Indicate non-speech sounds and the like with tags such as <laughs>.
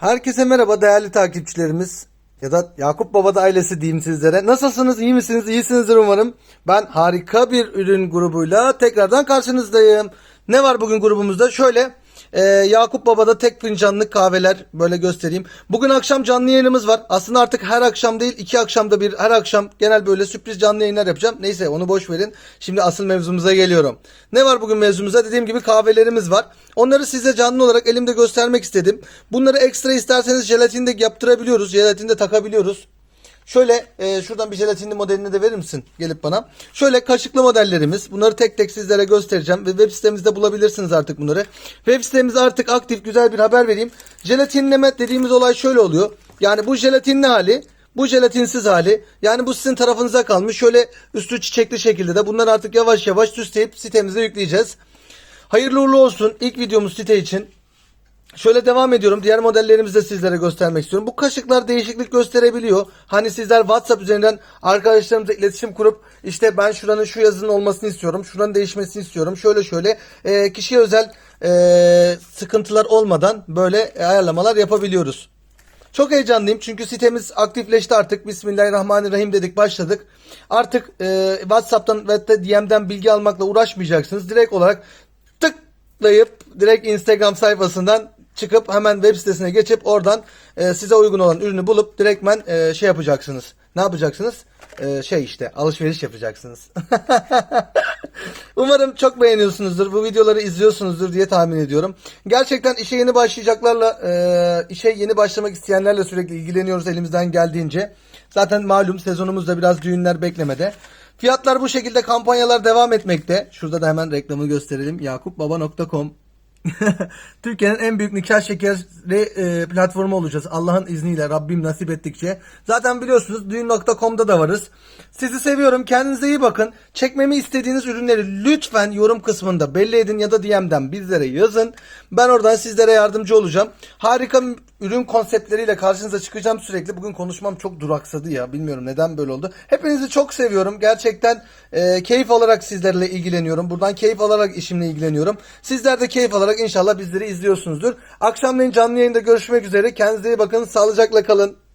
Herkese merhaba değerli takipçilerimiz ya da Yakup Baba da ailesi diyeyim sizlere. Nasılsınız? iyi misiniz? İyisinizdir umarım. Ben harika bir ürün grubuyla tekrardan karşınızdayım. Ne var bugün grubumuzda? Şöyle e, Yakup Baba'da tek fincanlık kahveler böyle göstereyim. Bugün akşam canlı yayınımız var. Aslında artık her akşam değil iki akşamda bir her akşam genel böyle sürpriz canlı yayınlar yapacağım. Neyse onu boş verin. Şimdi asıl mevzumuza geliyorum. Ne var bugün mevzumuza? Dediğim gibi kahvelerimiz var. Onları size canlı olarak elimde göstermek istedim. Bunları ekstra isterseniz jelatinde yaptırabiliyoruz. Jelatinde takabiliyoruz. Şöyle e, şuradan bir jelatinli modelini de verir misin gelip bana? Şöyle kaşıklı modellerimiz. Bunları tek tek sizlere göstereceğim ve web sitemizde bulabilirsiniz artık bunları. Web sitemiz artık aktif güzel bir haber vereyim. Jelatinleme dediğimiz olay şöyle oluyor. Yani bu jelatinli hali bu jelatinsiz hali yani bu sizin tarafınıza kalmış. Şöyle üstü çiçekli şekilde de bunları artık yavaş yavaş süsleyip sitemize yükleyeceğiz. Hayırlı uğurlu olsun ilk videomuz site için. Şöyle devam ediyorum. Diğer modellerimizi de sizlere göstermek istiyorum. Bu kaşıklar değişiklik gösterebiliyor. Hani sizler WhatsApp üzerinden arkadaşlarımızla iletişim kurup işte ben şuranın şu yazının olmasını istiyorum. Şuranın değişmesini istiyorum. Şöyle şöyle e, kişiye özel e, sıkıntılar olmadan böyle ayarlamalar yapabiliyoruz. Çok heyecanlıyım çünkü sitemiz aktifleşti artık. Bismillahirrahmanirrahim dedik başladık. Artık e, WhatsApp'tan ve de DM'den bilgi almakla uğraşmayacaksınız. Direkt olarak tıklayıp direkt Instagram sayfasından çıkıp hemen web sitesine geçip oradan e, size uygun olan ürünü bulup direktmen e, şey yapacaksınız. Ne yapacaksınız? E, şey işte alışveriş yapacaksınız. <laughs> Umarım çok beğeniyorsunuzdur. Bu videoları izliyorsunuzdur diye tahmin ediyorum. Gerçekten işe yeni başlayacaklarla, e, işe yeni başlamak isteyenlerle sürekli ilgileniyoruz elimizden geldiğince. Zaten malum sezonumuzda biraz düğünler beklemede. Fiyatlar bu şekilde kampanyalar devam etmekte. Şurada da hemen reklamı gösterelim. yakupbaba.com <laughs> Türkiye'nin en büyük nikah şekeri e, platformu olacağız. Allah'ın izniyle Rabbim nasip ettikçe. Zaten biliyorsunuz düğün.com'da da varız. Sizi seviyorum. Kendinize iyi bakın. Çekmemi istediğiniz ürünleri lütfen yorum kısmında belli edin ya da DM'den bizlere yazın. Ben oradan sizlere yardımcı olacağım. Harika ürün konseptleriyle karşınıza çıkacağım sürekli. Bugün konuşmam çok duraksadı ya. Bilmiyorum neden böyle oldu. Hepinizi çok seviyorum. Gerçekten e, keyif alarak sizlerle ilgileniyorum. Buradan keyif alarak işimle ilgileniyorum. Sizler de keyif alarak inşallah bizleri izliyorsunuzdur. Akşamleyin canlı yayında görüşmek üzere. Kendinize iyi bakın. Sağlıcakla kalın.